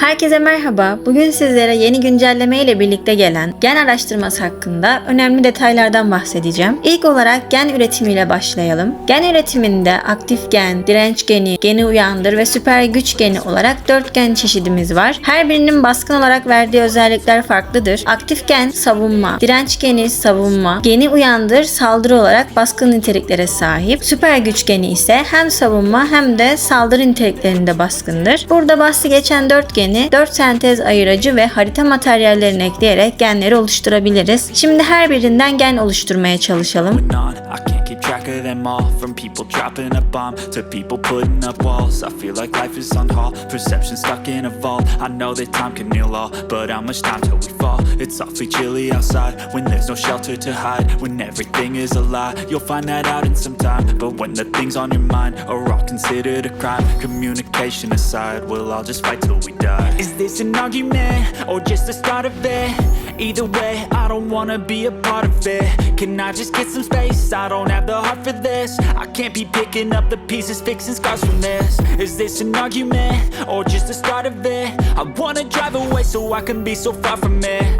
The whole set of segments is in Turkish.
Herkese merhaba. Bugün sizlere yeni güncelleme ile birlikte gelen gen araştırması hakkında önemli detaylardan bahsedeceğim. İlk olarak gen üretimiyle başlayalım. Gen üretiminde aktif gen, direnç geni, geni uyandır ve süper güç geni olarak 4 gen çeşidimiz var. Her birinin baskın olarak verdiği özellikler farklıdır. Aktif gen savunma, direnç geni savunma, geni uyandır saldırı olarak baskın niteliklere sahip. Süper güç geni ise hem savunma hem de saldırı niteliklerinde baskındır. Burada bahsi geçen 4 geni 4 sentez ayıracı ve harita materyallerini ekleyerek genleri oluşturabiliriz. Şimdi her birinden gen oluşturmaya çalışalım. track of them all. From people dropping a bomb to people putting up walls. I feel like life is on hold. Perception stuck in a vault. I know that time can heal all, but how much time till we fall? It's awfully chilly outside when there's no shelter to hide. When everything is a lie, you'll find that out in some time. But when the things on your mind are all considered a crime, communication aside, we'll all just fight till we die. Is this an argument or just the start of it? Either way, I don't wanna be a part of it. Can I just get some space? I don't have the heart for this. I can't be picking up the pieces, fixing scars from this. Is this an argument or just the start of it? I wanna drive away so I can be so far from it.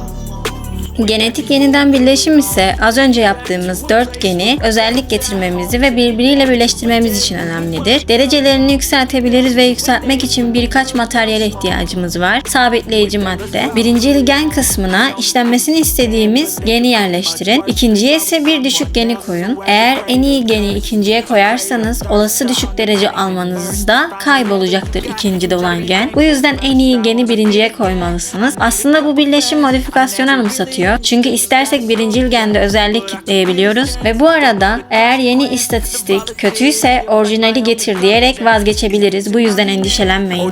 Genetik yeniden birleşim ise az önce yaptığımız 4 geni özellik getirmemizi ve birbiriyle birleştirmemiz için önemlidir. Derecelerini yükseltebiliriz ve yükseltmek için birkaç materyale ihtiyacımız var. Sabitleyici madde. Birinci gen kısmına işlenmesini istediğimiz geni yerleştirin. İkinciye ise bir düşük geni koyun. Eğer en iyi geni ikinciye koyarsanız olası düşük derece almanız da kaybolacaktır ikincide olan gen. Bu yüzden en iyi geni birinciye koymalısınız. Aslında bu birleşim modifikasyonu anımsatıyor. Çünkü istersek birincil gende özellik kitleyebiliyoruz ve bu arada eğer yeni istatistik kötüyse orijinali getir diyerek vazgeçebiliriz. Bu yüzden endişelenmeyin.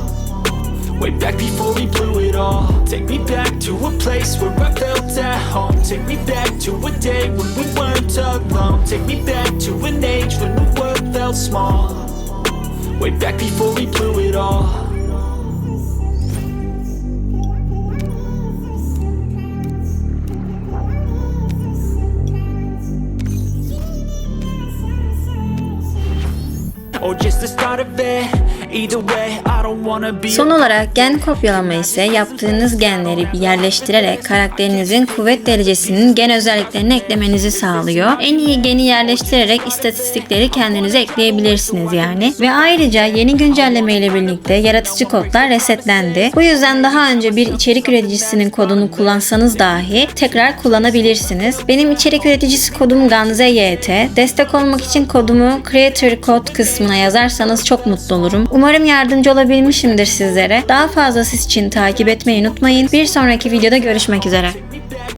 Way back before we blew it all. Take me back to a place where I felt at home. Take me back to a day when we weren't alone. Take me back to an age when the world felt small. Way back before we blew it all. Or just the start of it. Son olarak gen kopyalama ise yaptığınız genleri yerleştirerek karakterinizin kuvvet derecesinin gen özelliklerini eklemenizi sağlıyor. En iyi geni yerleştirerek istatistikleri kendinize ekleyebilirsiniz yani. Ve ayrıca yeni güncelleme ile birlikte yaratıcı kodlar resetlendi. Bu yüzden daha önce bir içerik üreticisinin kodunu kullansanız dahi tekrar kullanabilirsiniz. Benim içerik üreticisi kodum GanzeYT. Destek olmak için kodumu Creator Code kısmına yazarsanız çok mutlu olurum. Umarım yardımcı olabilmişimdir sizlere. Daha fazlası için takip etmeyi unutmayın. Bir sonraki videoda görüşmek üzere.